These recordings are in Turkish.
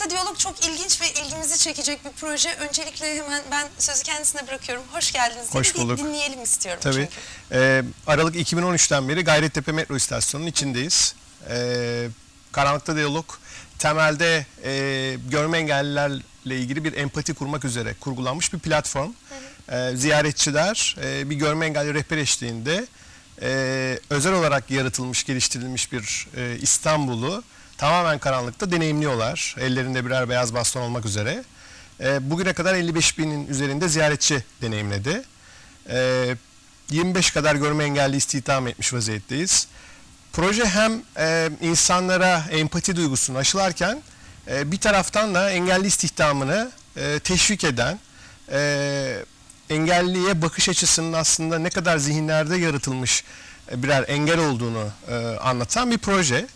Karanlıkta Diyalog çok ilginç ve ilgimizi çekecek bir proje. Öncelikle hemen ben sözü kendisine bırakıyorum. Hoş geldiniz. Hoş bulduk. Dinleyelim istiyorum Tabii. çünkü. Ee, Aralık 2013'ten beri Gayrettepe Metro İstasyonu'nun içindeyiz. Ee, Karanlıkta Diyalog temelde e, görme engellilerle ilgili bir empati kurmak üzere kurgulanmış bir platform. Ee, ziyaretçiler e, bir görme engelli rehber eşliğinde e, özel olarak yaratılmış, geliştirilmiş bir e, İstanbul'u tamamen karanlıkta deneyimliyorlar. Ellerinde birer beyaz baston olmak üzere. E, bugüne kadar 55 binin üzerinde ziyaretçi deneyimledi. E, 25 kadar görme engelli istihdam etmiş vaziyetteyiz. Proje hem e, insanlara empati duygusunu aşılarken e, bir taraftan da engelli istihdamını e, teşvik eden, e, engelliye bakış açısının aslında ne kadar zihinlerde yaratılmış e, birer engel olduğunu e, anlatan bir proje.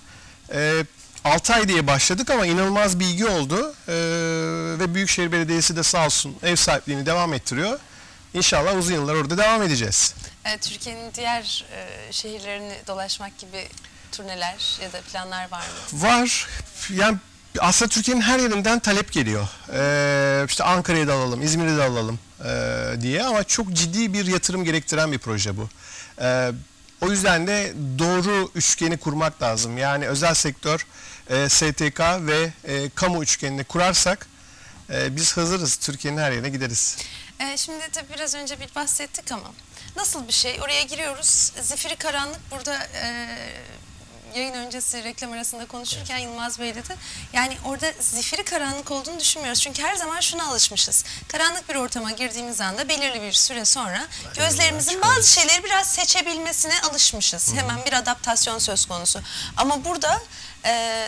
E, 6 ay diye başladık ama inanılmaz bir ilgi oldu E, ve Büyükşehir Belediyesi de sağ olsun ev sahipliğini devam ettiriyor. İnşallah uzun yıllar orada devam edeceğiz. Evet, Türkiye'nin diğer e, şehirlerini dolaşmak gibi turneler ya da planlar var mı? Var. Yani aslında Türkiye'nin her yerinden talep geliyor. Ee, işte Ankara'yı da alalım, İzmir'i de alalım ee, diye ama çok ciddi bir yatırım gerektiren bir proje bu. Ee, o yüzden de doğru üçgeni kurmak lazım. Yani özel sektör, e, STK ve e, kamu üçgenini kurarsak e, biz hazırız. Türkiye'nin her yerine gideriz. E, şimdi tabii biraz önce bir bahsettik ama nasıl bir şey? Oraya giriyoruz. Zifiri karanlık burada e, yayın öncesi reklam arasında konuşurken Yılmaz Bey'le de yani orada zifiri karanlık olduğunu düşünmüyoruz. Çünkü her zaman şuna alışmışız. Karanlık bir ortama girdiğimiz anda belirli bir süre sonra gözlerimizin bazı şeyleri biraz seçebilmesine alışmışız. Hemen bir adaptasyon söz konusu. Ama burada e,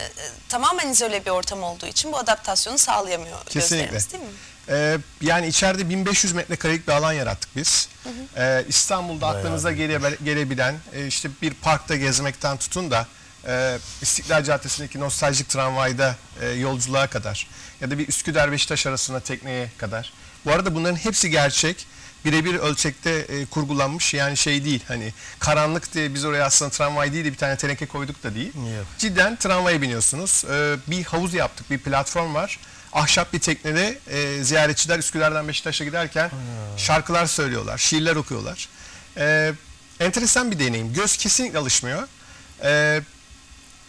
tamamen izole bir ortam olduğu için bu adaptasyonu sağlayamıyor Kesinlikle. gözlerimiz değil mi? Ee, yani içeride 1500 metrekarelik bir alan yarattık biz. Ee, İstanbul'da aklınıza gele- gelebilen e, işte bir parkta gezmekten tutun da e, İstiklal Caddesi'ndeki nostaljik tramvayda e, yolculuğa kadar ya da bir Üsküdar Beşiktaş arasında tekneye kadar. Bu arada bunların hepsi gerçek. Birebir ölçekte e, kurgulanmış yani şey değil hani karanlık diye biz oraya aslında tramvay değil de bir tane teneke koyduk da değil. Yok. Cidden tramvaya biniyorsunuz. Ee, bir havuz yaptık, bir platform var. Ahşap bir teknede e, ziyaretçiler Üsküdar'dan Beşiktaş'a giderken şarkılar söylüyorlar, şiirler okuyorlar. Ee, enteresan bir deneyim. Göz kesinlikle alışmıyor.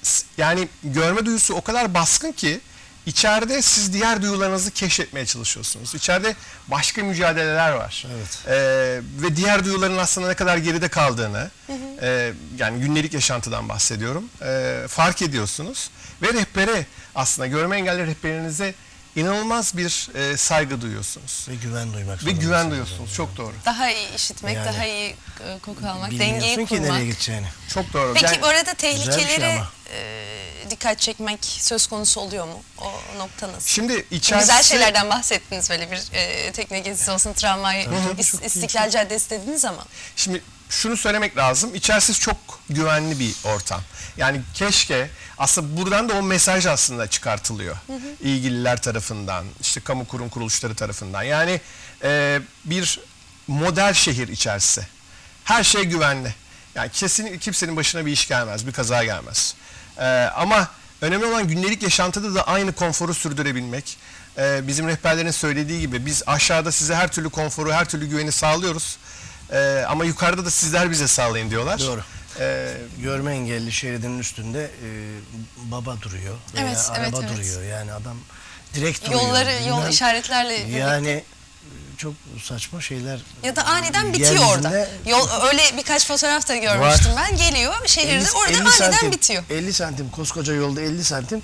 S- yani görme duyusu o kadar baskın ki içeride siz diğer duyularınızı keşfetmeye çalışıyorsunuz. İçeride başka mücadeleler var. Evet. Ee, ve diğer duyuların aslında ne kadar geride kaldığını, e, yani günlük yaşantıdan bahsediyorum, e, fark ediyorsunuz. Ve rehbere aslında görme engelli rehberinize inanılmaz bir e, saygı duyuyorsunuz. Ve güven duymak Ve güven duyuyorsunuz. Çok doğru. Daha iyi işitmek, Yani daha iyi e, koku almak, Bilmiyorsun dengeyi ki kurmak. nereye gideceğini. Çok doğru. Peki Yani- bu arada bir şey tehlikelere ama. e, dikkat çekmek söz konusu oluyor mu? O nokta nasıl? Şimdi içerisi... Güzel şeylerden bahsettiniz böyle bir e, tekne gezisi olsun, tramvay, İs- İstiklal Caddesi dediniz ama. Şimdi şunu söylemek lazım. İçerisi çok güvenli bir ortam. Yani keşke aslında buradan da o mesaj aslında çıkartılıyor. ilgililer tarafından, işte kamu kurum kuruluşları tarafından. Yani e, bir model şehir içerisi. Her şey güvenli. Yani kesinlikle kimsenin başına bir iş gelmez, bir kaza gelmez. E, ama önemli olan gündelik yaşantıda da aynı konforu sürdürebilmek. E, bizim rehberlerin söylediği gibi biz aşağıda size her türlü konforu, her türlü güveni sağlıyoruz. Ee, ama yukarıda da sizler bize sağlayın diyorlar. Doğru. Ee, Görme engelli şeridinin üstünde e, baba duruyor. Veya Evet, evet, araba evet. duruyor. Yani adam direkt duruyor. Yolları, yol Bilmem- işaretlerle birlikte. Yani e, çok saçma şeyler. Ya da aniden bitiyor Yeryüzünde- orada. Yol öyle birkaç fotoğraf da görmüştüm ben. Geliyor şehirde 50 orada 50 aniden santim, bitiyor. 50 santim koskoca yolda 50 santim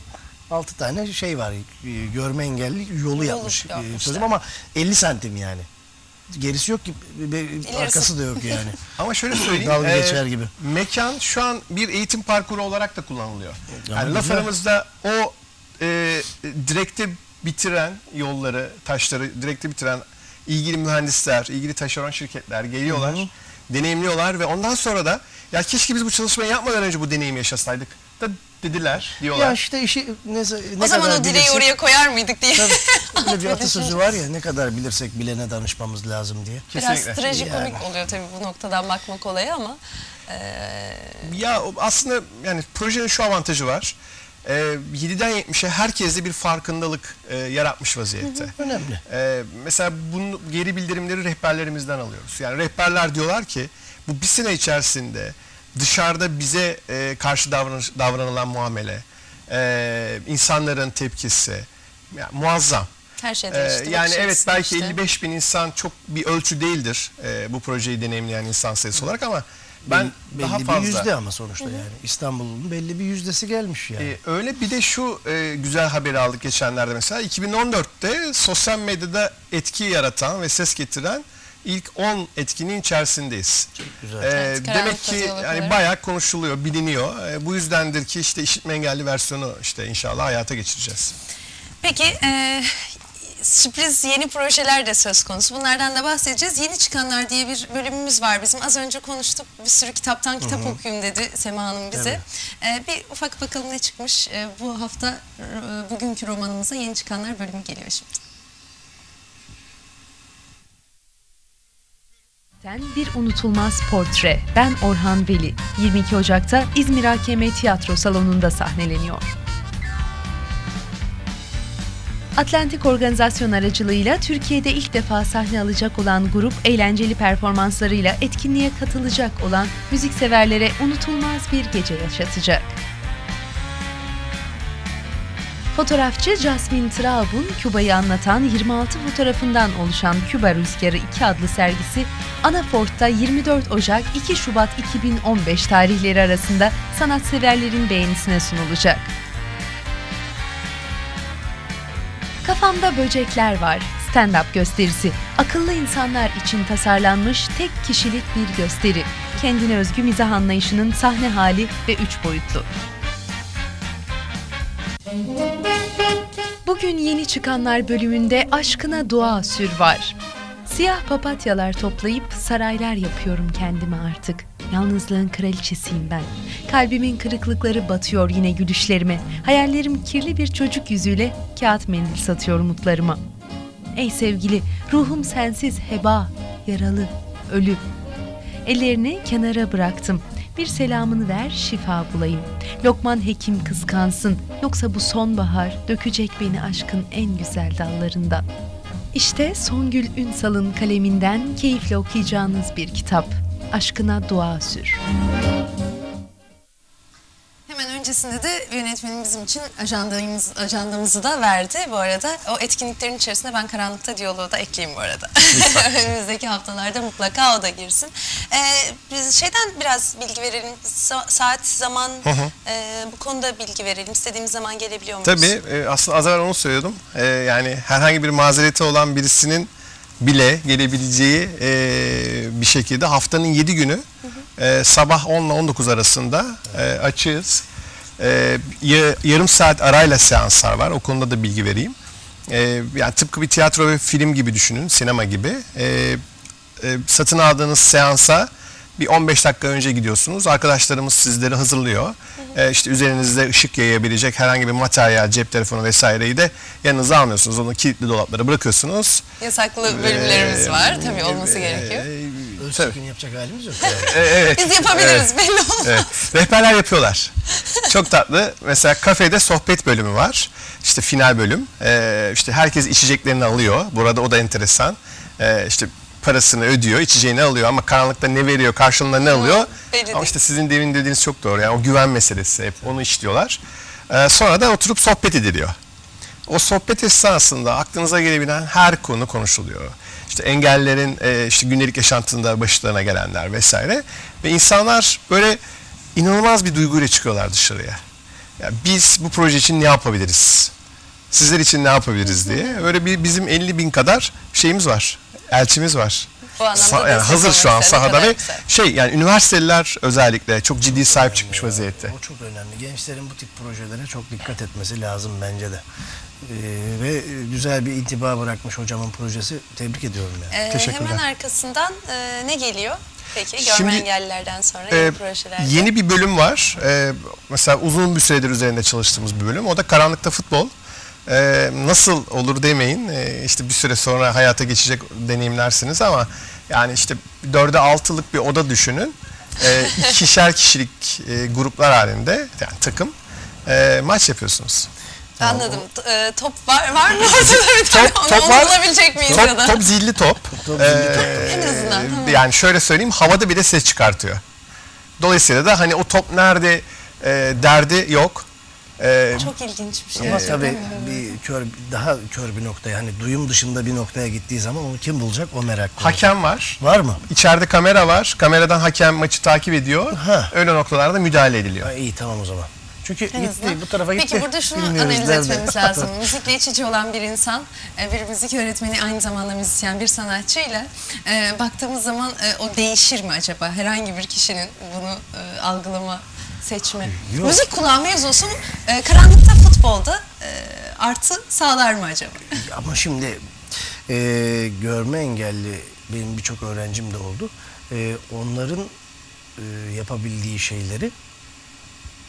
6 tane şey var. e, Görme engelli yolu yapmış. e, yapmışlar. Sözüm ama 50 santim yani. Gerisi yok ki. be- Arkası da yok yani. ama şöyle söyleyeyim. Dalga ee, geçer gibi. Mekan şu an bir eğitim parkuru olarak da kullanılıyor. Yani laf güzel. aramızda o e, direkte bitiren yolları, taşları direkte bitiren ilgili mühendisler, ilgili taşeron şirketler geliyorlar, deneyimliyorlar ve ondan sonra da ya keşke biz bu çalışmayı yapmadan önce bu deneyimi yaşasaydık da dediler diyorlar. Ya işte işi ne, ne o zaman kadar o direği bilirsek- oraya koyar mıydık diye. Tabii, öyle bir atasözü var ya ne kadar bilirsek bilene danışmamız lazım diye. Biraz Kesinlikle. trajikomik Yani. oluyor tabii bu noktadan bakmak olaya ama. e, Ya aslında yani projenin şu avantajı var. e, 7'den 70'e herkeste bir farkındalık e, yaratmış vaziyette. Önemli. Ee, mesela bunu geri bildirimleri rehberlerimizden alıyoruz. Yani rehberler diyorlar ki bu bir sene içerisinde dışarıda bize e, karşı davranış, davranılan muamele, e, insanların tepkisi yani muazzam. Her şey Ee, değişti. yani bakış evet belki değişti. 55 bin insan çok bir ölçü değildir e, bu projeyi deneyimleyen insan sayısı olarak ama ben belli daha bir fazla. yüzde ama sonuçta yani. İstanbul'un belli bir yüzdesi gelmiş yani. Ee, öyle bir de şu e, güzel haberi aldık geçenlerde mesela 2014'te sosyal medyada etki yaratan ve ses getiren ilk 10 etkinin içerisindeyiz. güzel. Ee, Evet, demek ki diyalogları. yani bayağı konuşuluyor, biliniyor. Ee, bu yüzdendir ki işte işitme engelli versiyonu işte inşallah hayata geçireceğiz. Peki e, sürpriz yeni projeler de söz konusu. Bunlardan da bahsedeceğiz. Yeni çıkanlar diye bir bölümümüz var bizim. Az önce konuştuk. Bir sürü kitaptan kitap okuyayım dedi Sema Hanım bize. E, bir ufak bakalım ne çıkmış. E, bu hafta e, bugünkü romanımıza yeni çıkanlar bölümü geliyor şimdi. Ten Bir Unutulmaz Portre. Ben Orhan Veli. 22 Ocak'ta İzmir AKM Tiyatro Salonu'nda sahneleniyor. Atlantik Organizasyon aracılığıyla Türkiye'de ilk defa sahne alacak olan grup eğlenceli performanslarıyla etkinliğe katılacak olan müzikseverlere unutulmaz bir gece yaşatacak. Fotoğrafçı Jasmine Traub'un Küba'yı anlatan 26 fotoğrafından oluşan Küba Rüzgarı 2 adlı sergisi Anafort'ta 24 Ocak 2 Şubat 2015 tarihleri arasında sanatseverlerin beğenisine sunulacak. Kafamda böcekler var. Stand-up gösterisi. Akıllı insanlar için tasarlanmış tek kişilik bir gösteri. Kendine özgü mizah anlayışının sahne hali ve üç boyutlu. Bugün yeni çıkanlar bölümünde aşkına dua sür var. Siyah papatyalar toplayıp saraylar yapıyorum kendime artık. Yalnızlığın kraliçesiyim ben. Kalbimin kırıklıkları batıyor yine gülüşlerime. Hayallerim kirli bir çocuk yüzüyle kağıt mendil satıyor umutlarıma. Ey sevgili, ruhum sensiz heba, yaralı, ölü. Ellerini kenara bıraktım. Bir selamını ver, şifa bulayım. Lokman hekim kıskansın. Yoksa bu sonbahar dökecek beni aşkın en güzel dallarından. İşte Songül Ünsal'ın kaleminden keyifle okuyacağınız bir kitap. Aşkına dua sür. Hemen öncesinde de yönetmenim bizim için ajandamız, ajandamızı da verdi. Bu arada o etkinliklerin içerisinde ben Karanlıkta Diyaloğu da ekleyeyim bu arada. Önümüzdeki haftalarda mutlaka o da girsin. Ee, biz şeyden biraz bilgi verelim. Sa- saat, zaman e, bu konuda bilgi verelim. İstediğimiz zaman gelebiliyor muyuz? Tabii e, aslında az evvel onu söylüyordum. E, yani herhangi bir mazereti olan birisinin bile gelebileceği e, bir şekilde haftanın 7 günü e, sabah 10 ile 19 arasında e, açığız. E, ya- yarım saat arayla seanslar var. O konuda da bilgi vereyim. E, yani tıpkı bir tiyatro ve film gibi düşünün, sinema gibi. E, e, satın aldığınız seansa bir 15 dakika önce gidiyorsunuz. Arkadaşlarımız sizleri hazırlıyor. E, işte üzerinizde ışık yayabilecek herhangi bir materyal, cep telefonu vesaireyi de yanınıza almıyorsunuz. Onu kilitli dolaplara bırakıyorsunuz. Yasaklı bölümlerimiz Ee, var. Tabii olması e, Ölçek gün yapacak halimiz yok. e, evet. Biz yapabiliriz belli olmaz. Evet. Rehberler yapıyorlar. Çok tatlı. Mesela kafede sohbet bölümü var. İşte final bölüm. Ee, işte herkes içeceklerini alıyor. Burada o da enteresan. Ee, işte parasını ödüyor, içeceğini alıyor ama karanlıkta ne veriyor, karşılığında ne alıyor? belli ama değil. işte sizin demin dediğiniz çok doğru. Yani o güven meselesi hep onu işliyorlar. Ee, sonra da oturup sohbet ediliyor. O sohbet esnasında aklınıza gelebilen her konu konuşuluyor. İşte engellerin e, işte gündelik yaşantında başlarına gelenler vesaire ve insanlar böyle inanılmaz bir duyguyla çıkıyorlar dışarıya. Yani biz bu proje için ne yapabiliriz? Sizler için ne yapabiliriz diye. Öyle bir bizim 50 bin kadar şeyimiz var. Elçimiz var. Bu anlamda Sa- yani hazır şu an sahada ve güzel. şey yani üniversiteliler özellikle çok ciddi sahip çıkmış vaziyette. O çok önemli. Gençlerin bu tip projelere çok dikkat etmesi lazım bence de. Ee, ve güzel bir intiba bırakmış hocamın projesi. Tebrik ediyorum yani. Ee, Teşekkürler. Hemen arkasından e, ne geliyor? Peki görme Şimdi, engellilerden sonra Ee, yeni projelerde. yeni bir bölüm var. Ee, mesela uzun bir süredir üzerinde çalıştığımız bir bölüm. O da karanlıkta futbol. Ee, nasıl olur demeyin. Ee, işte bir süre sonra hayata geçecek deneyimlersiniz ama yani işte dörde altılık bir oda düşünün. Ee, ikişer kişilik e, gruplar halinde yani takım e, maç yapıyorsunuz. Anladım. T- e, top var, var mı ortada bir tane? Onu, top onu var. bulabilecek miyiz ya da? Top, top zilli top. Top Ee, zilli top. En azından, tamam. Yani şöyle söyleyeyim havada bile ses çıkartıyor. Dolayısıyla da hani o top nerede e, derdi yok. E, Çok ilginç bir şey. Ama tabii bir kör, daha kör bir noktaya hani duyum dışında bir noktaya gittiği zaman onu kim bulacak o meraklı. hakem var. Var mı? İçeride kamera var. Kameradan hakem maçı takip ediyor. Ha. Öyle noktalarda müdahale ediliyor. Ha, iyi tamam o zaman. Çünkü En gitti azından. bu tarafa gitti. Peki burada şunu Bilmiyoruz analiz nerede. etmemiz lazım. Müzikle iç içe olan bir insan, e, bir müzik öğretmeni aynı zamanda müzisyen bir sanatçıyla e, baktığımız zaman e, o değişir mi acaba? Herhangi bir kişinin bunu e, algılama, seçme. Yok. Müzik kulağı mevzusu e, karanlıkta futbolda e, artı sağlar mı acaba? Ama şimdi e, görme engelli benim birçok öğrencim de oldu. E, onların e, yapabildiği şeyleri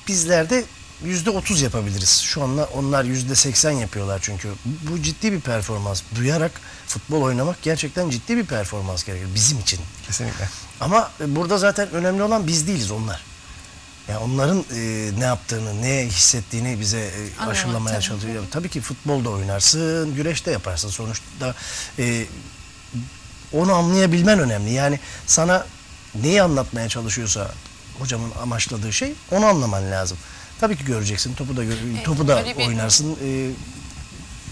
bizlerde yüzde otuz yapabiliriz. Şu anda onlar yüzde seksen yapıyorlar çünkü. Bu ciddi bir performans. Duyarak futbol oynamak gerçekten ciddi bir performans gerekir bizim için. Kesinlikle. Ama e, burada zaten önemli olan biz değiliz onlar. Yani onların e, ne yaptığını, ne hissettiğini bize e, Anlamak aşılamaya tabii. çalışıyor. Tabii ki futbolda oynarsın, güreşte yaparsın. Sonuçta e, onu anlayabilmen önemli. Yani sana neyi anlatmaya çalışıyorsa hocamın amaçladığı şey onu anlaman lazım. Tabii ki göreceksin. Topu da gör- topu da oynarsın. E,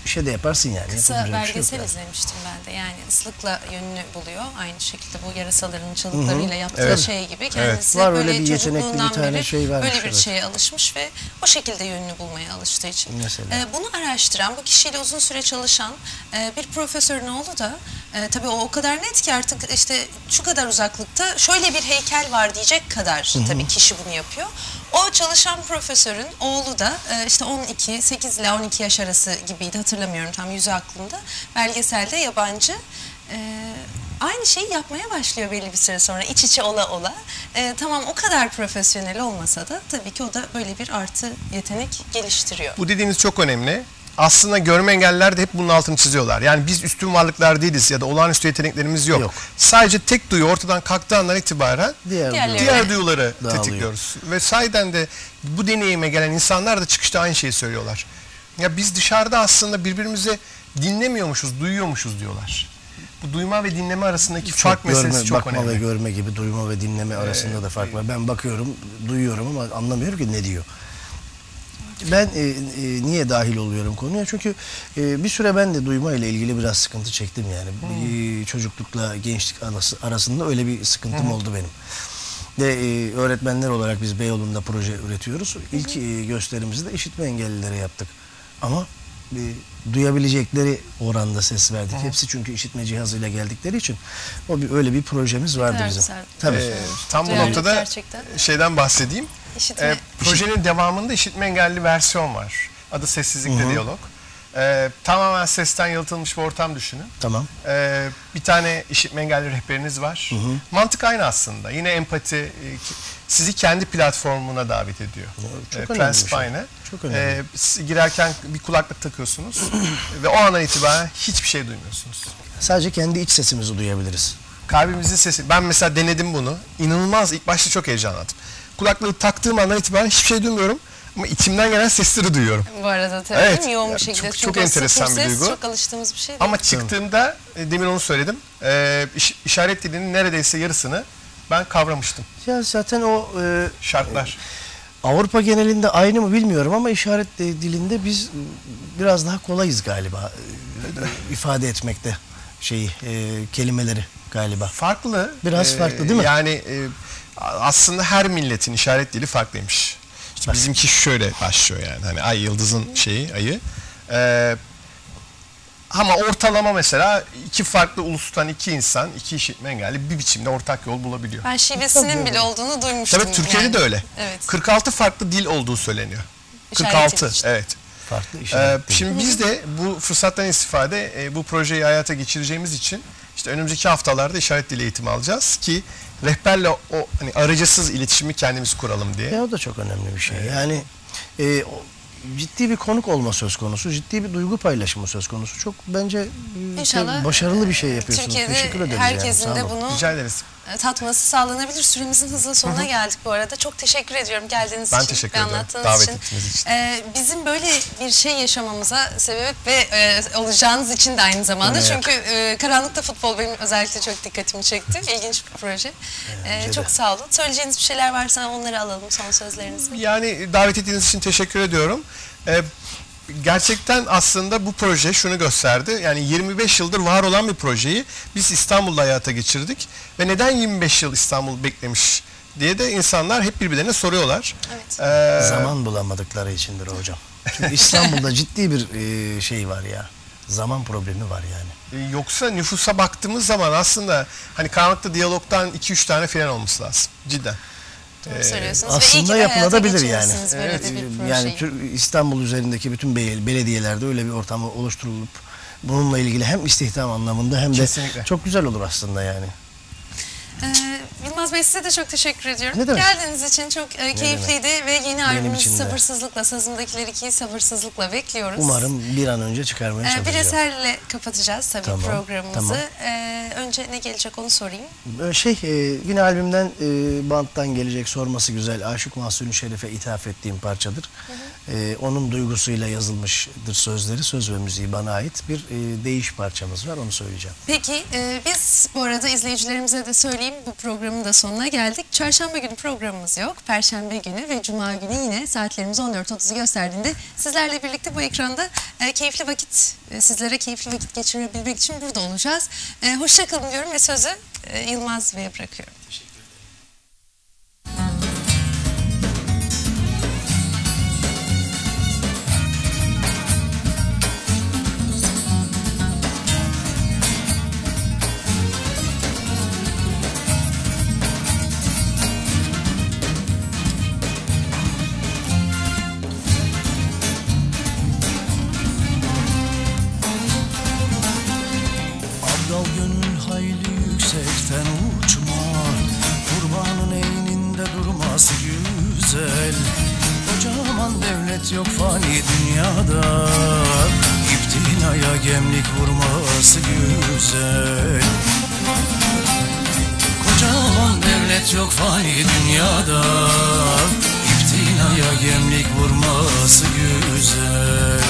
bir şey de yaparsın yani. Kısa şey belgesel yani. izlemiştim ben de. Yani ıslıkla yönünü buluyor. Aynı şekilde bu yarasaların çalıklarıyla yaptığı Evet. şey gibi. Kendisi Var öyle böyle bir yetenekli bir tane beri şey varmış, böyle bir evet. şeye alışmış ve o şekilde yönünü bulmaya alıştığı için. Mesela. Ee, bunu araştıran, bu kişiyle uzun süre çalışan e, bir profesörün oğlu da e, tabii o o kadar net ki artık işte şu kadar uzaklıkta şöyle bir heykel var diyecek kadar tabii kişi bunu yapıyor. O çalışan profesörün oğlu da e, işte 12, 8 ile 12 yaş arası gibiydi hatırlamıyorum tam yüzü aklımda. Belgeselde yabancı. E, aynı şeyi yapmaya başlıyor belli bir süre sonra iç içe ola ola. E, tamam o kadar profesyonel olmasa da tabii ki o da böyle bir artı yetenek geliştiriyor. Bu dediğiniz çok önemli. Aslında görme engelliler de hep bunun altını çiziyorlar. Yani biz üstün varlıklar değiliz ya da olağanüstü yeteneklerimiz yok. Yok. Sadece tek duyu ortadan kalktığı andan itibaren Diğer duyular. diğer duyuları Dağılıyor. tetikliyoruz. Ve sahiden de bu deneyime gelen insanlar da çıkışta aynı şeyi söylüyorlar. Ya biz dışarıda aslında birbirimizi dinlemiyormuşuz, duyuyormuşuz diyorlar. Bu duyma ve dinleme arasındaki fark görme, meselesi çok bakma önemli. ve görme gibi duyma ve dinleme arasında da fark var. Ben bakıyorum, duyuyorum ama anlamıyorum ki ne diyor. Ben e, e, niye dahil oluyorum konuya? Çünkü e, bir süre ben de duyma ile ilgili biraz sıkıntı çektim yani. E, çocuklukla gençlik arası, arasında öyle bir sıkıntım oldu benim. Ve e, öğretmenler olarak biz Beyoğlu'nda proje üretiyoruz. İlk e, gösterimizi de işitme engellilere yaptık. Ama e, duyabilecekleri oranda ses verdik. Hepsi çünkü işitme cihazıyla geldikleri için o bir, öyle bir projemiz vardı bizim. Tabii. Ee, tam bu noktada gerçekten. şeyden bahsedeyim. İşitme. Ee, projenin devamında işitme engelli versiyon var. Adı Sessizlikle Diyalog. Ee, tamamen sesten yalıtılmış bir ortam düşünün. Tamam. Ee, bir tane işitme engelli rehberiniz var. Mantık aynı aslında. Yine empati e, sizi kendi platformuna davet ediyor. çok Ee, önemli prensip şey. aynı. Çok önemli. Siz girerken bir kulaklık takıyorsunuz ve o andan itibaren hiçbir şey duymuyorsunuz. Sadece kendi iç sesimizi duyabiliriz. Kalbimizin sesi. Ben mesela denedim bunu. İnanılmaz ilk başta çok heyecanlandım. Kulaklığı taktığım andan itibaren hiçbir şey duymuyorum ama içimden gelen sesleri duyuyorum. Bu arada tabii Evet. yoğun bir şekilde. çok- çok enteresan bir ses duygu. Çok alıştığımız bir şey değil. Ama çıktığımda e, demin onu söyledim. E, iş- işaret dilinin neredeyse yarısını ben kavramıştım. Ya zaten o e, Şartlar. Avrupa genelinde aynı mı bilmiyorum ama işaret de- dilinde biz e, biraz daha kolayız galiba e, ifade etmekte şeyi e, kelimeleri galiba. Farklı. Biraz farklı değil mi? Yani e, aslında her milletin işaret dili farklıymış. İşte bizimki şöyle başlıyor yani. Hani ay yıldızın şeyi ayı. E, ama ortalama mesela iki farklı ulustan iki insan, iki işitme engelli bir biçimde ortak yol bulabiliyor. Ben şivesinin bile olduğunu duymuştum. Tabii Türkiye'de yani. de öyle. Evet. 46 farklı dil olduğu söyleniyor. İşaret 46 dili işte. evet. Farklı Ee, işaret dili. şimdi biz de bu fırsattan istifade e, bu projeyi hayata geçireceğimiz için işte önümüzdeki haftalarda işaret dili eğitimi alacağız ki rehberle o hani aracısız iletişimi kendimiz kuralım diye. Ya o da çok önemli bir şey. Yani e, o ciddi bir konuk olma söz konusu, ciddi bir duygu paylaşımı söz konusu. Çok bence e, İnşallah başarılı bir şey yapıyorsunuz. Türkiye'de Teşekkür ederiz herkesin yani. de bunu Rica ederiz. E, tatması sağlanabilir. Süremizin hızla sonuna geldik bu arada. Çok teşekkür ediyorum geldiğiniz Ben için teşekkür ve ederim, anlattığınız davet için. ettiğiniz için. E, bizim böyle bir şey yaşamamıza sebep ve e, olacağınız için de aynı zamanda. Evet. Çünkü e, Karanlıkta Futbol benim özellikle çok dikkatimi çekti. İlginç bir proje. E, bence de. çok sağ olun. Söyleyeceğiniz bir şeyler varsa onları alalım son sözlerinizi. Yani davet ettiğiniz için teşekkür ediyorum. Ee, gerçekten aslında bu proje şunu gösterdi. Yani 25 yıldır var olan bir projeyi biz İstanbul'da hayata geçirdik. Ve neden 25 yıl İstanbul beklemiş diye de insanlar hep birbirlerine soruyorlar. Evet. Ee, Zaman bulamadıkları içindir hocam. Çünkü İstanbul'da ciddi bir e, şey var ya. Zaman problemi var yani. Ee, Yoksa nüfusa baktığımız zaman aslında hani karanlıkta diyalogdan 2-3 tane filan olması lazım. Cidden. Doğru söylüyorsunuz. Aslında yapılabilir yani. projeyi. Yani İstanbul üzerindeki bütün bel- belediyelerde öyle bir ortam oluşturulup bununla ilgili hem istihdam anlamında hem de Kesinlikle. çok güzel olur aslında yani. Ee, Yılmaz Bey size de çok teşekkür ediyorum. Ne demek? Geldiğiniz için çok e, keyifliydi ve yeni için de. sabırsızlıkla, Sazımdakiler 2'yi sabırsızlıkla bekliyoruz. Umarım bir an önce çıkarmaya Ee, bir çalışacağım. eserle kapatacağız tabii Tamam, programımızı. tamam. Ee, önce ne gelecek onu sorayım. Ee, Şey e, yine albümden e, banttan gelecek sorması güzel. Aşık Mahsuni Şerif'e ithaf ettiğim parçadır. E, onun duygusuyla yazılmıştır sözleri. Söz ve müziği bana ait bir e, değiş parçamız var onu söyleyeceğim. Peki e, biz bu arada izleyicilerimize de söyleyeyim bu programın da sonuna geldik. Çarşamba günü programımız yok. Perşembe günü ve Cuma günü yine saatlerimiz 14.30'u gösterdiğinde sizlerle birlikte bu ekranda e, keyifli vakit, e, sizlere keyifli vakit geçirebilmek için burada olacağız. E, Hoşçakalın diyorum ve sözü e, Yılmaz Bey'e bırakıyorum. Abdal yüksekten uçma Kurbanın eyninde durması güzel. Kocaman devlet yok fani dünyada İptilaya gemlik vurması güzel. Kocaman devlet yok fani dünyada İptilaya gemlik vurması güzel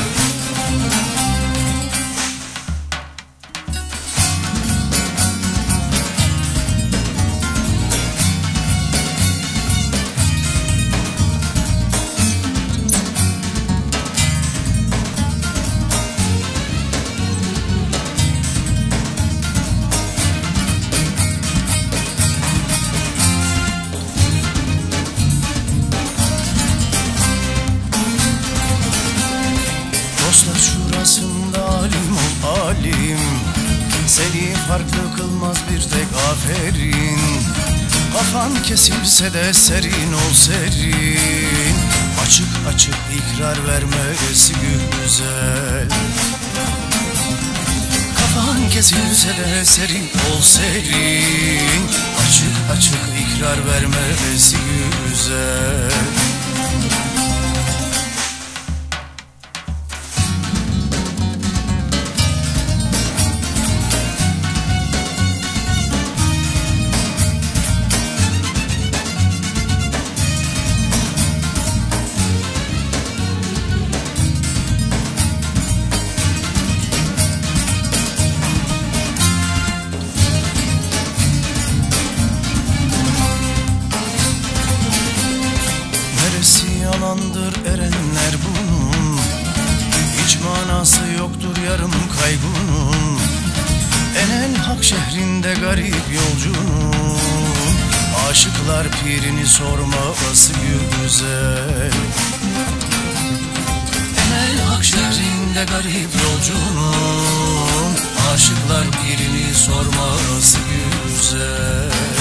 kesilse de serin ol serin. Açık açık ikrar vermesi güzel. Kafan kesilse de serin ol serin. Açık açık ikrar vermesi güzel garip yolcunun Aşıklar pirini sorması güzel. Enel hak şehrinde garip yolcunun Aşıklar pirini sorması güzel